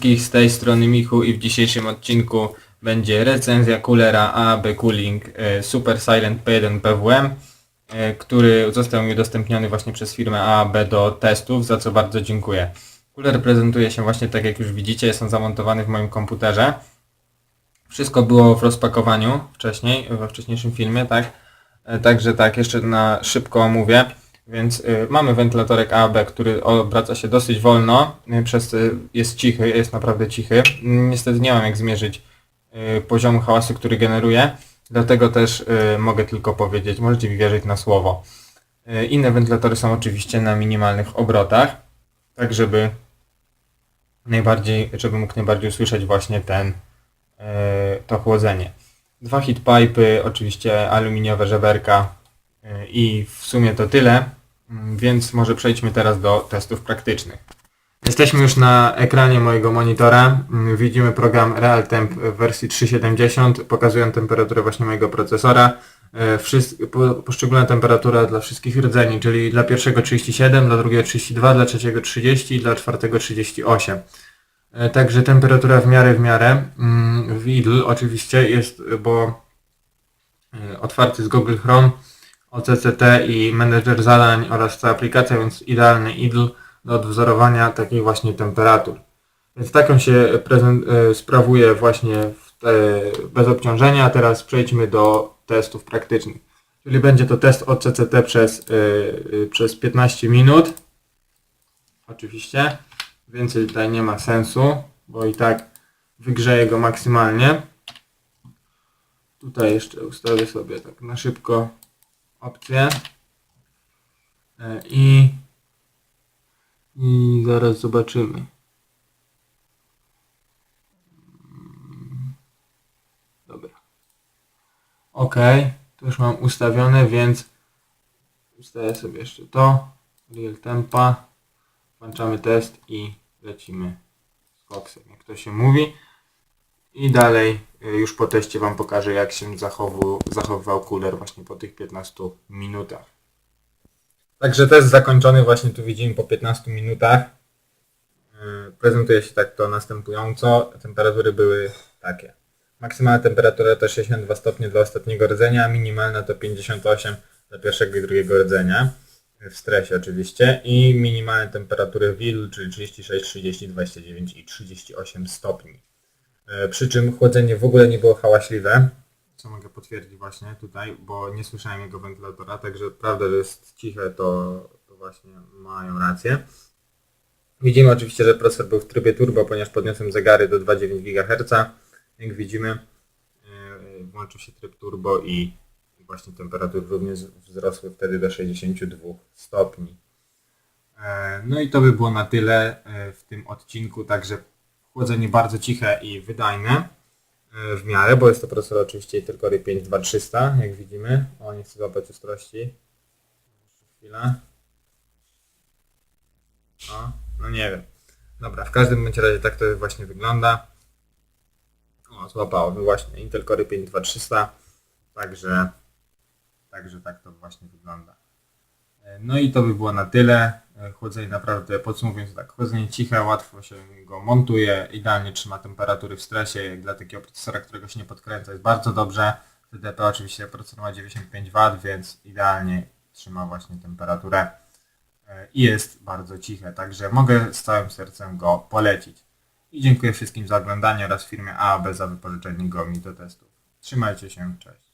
Wszystkich z tej strony Michu i w dzisiejszym odcinku będzie recenzja coolera AAB Cooling e, Super Silent P1 PWM, e, który został mi udostępniony właśnie przez firmę AAB do testów, za co bardzo dziękuję. Cooler prezentuje się właśnie tak jak już widzicie, jest on zamontowany w moim komputerze. Wszystko było w rozpakowaniu wcześniej, we wcześniejszym filmie, tak? E, Także tak, jeszcze na szybko omówię. Więc y, mamy wentylatorek AAB, który obraca się dosyć wolno, y, przez y, jest cichy, jest naprawdę cichy. Mm, Niestety nie mam jak zmierzyć poziomu hałasu, który generuje, dlatego też mogę tylko powiedzieć, możecie mi wierzyć na słowo. Inne wentylatory są oczywiście na minimalnych obrotach, tak żeby najbardziej, żeby mógł najbardziej usłyszeć właśnie ten, to chłodzenie. Dwa heatpipy, oczywiście aluminiowe żeberka i w sumie to tyle, więc może przejdźmy teraz do testów praktycznych. Jesteśmy już na ekranie mojego monitora. Mm, Widzimy program RealTemp w wersji 3.70. Pokazują temperaturę właśnie mojego procesora. E, Poszczególna temperatura dla wszystkich rdzeni, czyli dla pierwszego 37, dla drugiego 32, dla trzeciego 30 i dla czwartego 38. E, Także temperatura w miarę w miarę. Mm, W idle oczywiście jest, bo e, otwarty z Google Chrome, OCCT i menedżer zadań oraz ta aplikacja, więc idealny idle do odwzorowania takich właśnie temperatur. Więc taką się e, sprawuje właśnie te, bez obciążenia. Teraz przejdźmy do testów praktycznych. Czyli będzie to test OCCT przez, e, e, przez 15 minut. Oczywiście. Więcej tutaj nie ma sensu, bo i tak wygrzeję go maksymalnie. Tutaj jeszcze ustawię sobie tak na szybko opcję E, i, i zaraz zobaczymy. Dobra. Ok, to już mam ustawione, więc ustawię sobie jeszcze to. Real tempa. Włączamy test i lecimy z koksem, jak to się mówi. I dalej y, już po teście Wam pokażę jak się zachowu, zachowywał cooler właśnie po tych 15 minutach. Także test zakończony właśnie tu widzimy po 15 minutach. Yy, Prezentuje się tak to następująco. Temperatury były takie. Maksymalna temperatura to 62 stopnie dla ostatniego rdzenia, minimalna to 58 dla pierwszego i drugiego rdzenia. W stresie oczywiście. I minimalne temperatury WIL, czyli 36, 30, 29 i 38 stopni. E, Przy czym chłodzenie w ogóle nie było hałaśliwe, co mogę potwierdzić właśnie tutaj, bo nie słyszałem jego wentylatora, także prawda, że jest ciche, to, to właśnie mają rację. Widzimy oczywiście, że procesor był w trybie turbo, ponieważ podniosłem zegary do 2,9 GHz. Jak widzimy, e, włączył się tryb turbo i właśnie temperatury również wzrosły wtedy do 62 stopni. E, No i to by było na tyle w tym odcinku, także chłodzenie bardzo ciche i wydajne e, w miarę, bo jest to procesor oczywiście tylko Ry 5 2300, jak widzimy. O, nie chcę złapać ostrości. Chwilę. O, no nie wiem. Dobra, w każdym bądź razie tak to właśnie wygląda. O, złapało mi właśnie Intel Core 5 2300, także, także tak to właśnie wygląda. No i to by było na tyle. Chłodzenie naprawdę, podsumowując tak, chłodzenie ciche, łatwo się go montuje, idealnie trzyma temperatury w stresie, jak dla takiego procesora, którego się nie podkręca, jest bardzo dobrze. TDP oczywiście procesor ma 95 W, więc idealnie trzyma właśnie temperaturę e, i jest bardzo ciche, także mogę z całym sercem go polecić. I dziękuję wszystkim za oglądanie oraz firmie AAB za wypożyczenie go mi do testów. Trzymajcie się, cześć.